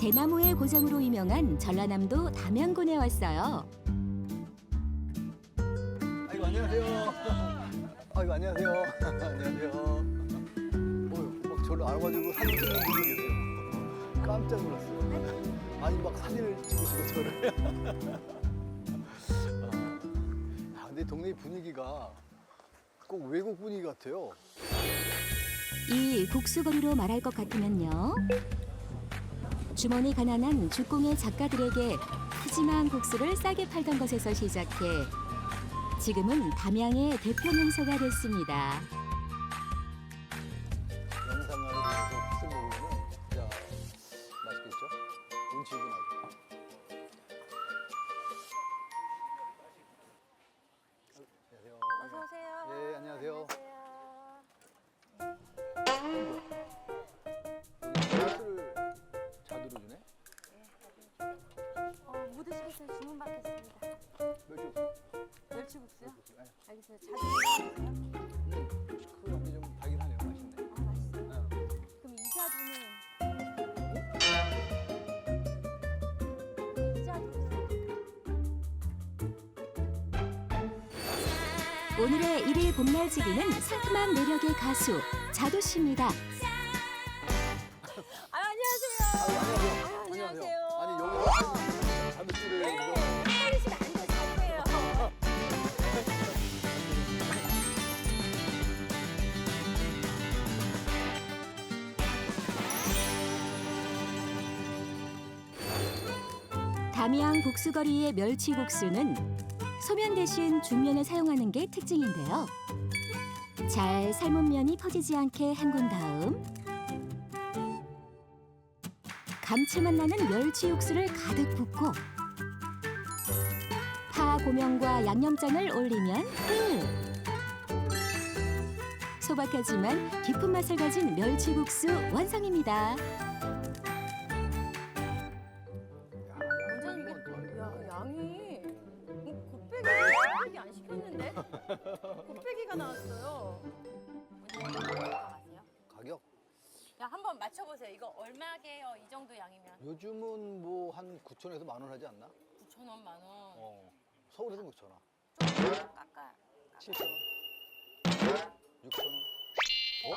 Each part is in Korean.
대나무의 고장으로 유명한 전라남도 담양군에 왔어요. 아이고 안녕하세요. 아이고 안녕하세요. 안녕하세요. 어, 막 저를 알아봐주고 사진 찍는 분이 계세요. 깜짝 놀랐어요. 아니 막 사진을 찍으시고 저를. 아, 근데 동네 분위기가 꼭 외국 분위기 같아요. 이 국수거리로 말할 것 같으면요. 주머니 가난한 주공의 작가들에게 푸짐한 국수를 싸게 팔던 것에서 시작해 지금은 담양의 대표 명소가 됐습니다. 네. 알겠습니다. 자주 드세요. 음, 그 맛이 좀 발견하네요. 맛있네. 아, 맛있어요. 네. 그럼 이 자두는 이 자두는 오늘의 일일 봄날 지기는 상큼한 매력의 가수 자두 씨입니다. 담양 국수거리의 멸치국수는 소면 대신 중면을 사용하는 게 특징인데요. 잘 삶은 면이 퍼지지 않게 헹군 다음 감칠맛 나는 멸치 육수를 가득 붓고 파 고명과 양념장을 올리면 끝. 소박하지만 깊은 맛을 가진 멸치국수 완성입니다. 한번 맞춰 보세요. 이거 얼마게요? 이 정도 양이면 요즘은 뭐 한 9천에서 만 원 하지 않나? 9,000원, 만 원. 어. 서울에서 6천 원. 좀 깎아. 7천 원. 6천 원. 어?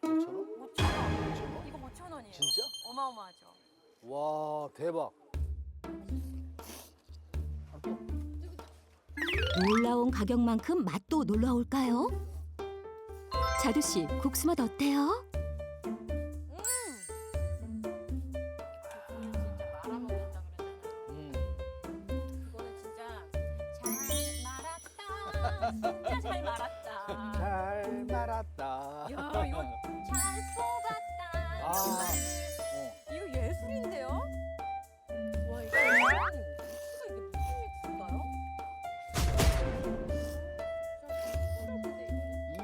5천 원? 5,000원. 이거 5,000원이에요. 진짜? 어마어마하죠. 와 대박. 놀라운 가격만큼 맛도 놀라울까요? 자두 씨 국수 맛 어때요? 진짜 잘 말았다. 잘 말았다. 야, 이거 잘 뽑았다. 아. 어. 이거 예술인데요? 와, 이거 육수가 이게 무슨 육수인가요? 음.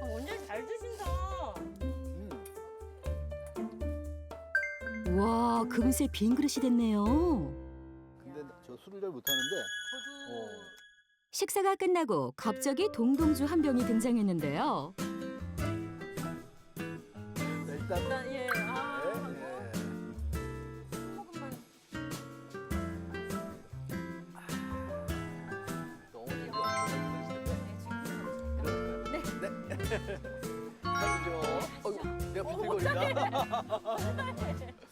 아, 완전 잘 드신다. 음. 와 금세 빈 그릇이 됐네요. 근데 저 술을 잘 못하는데 저도 어. 식사가 끝나고 갑자기 동동주 한 병이 등장했는데요. 일단 일단 예. 아, 네, 네. 너무 네? 네. 네. 가시죠. 어이구, 내가 비틀거린다.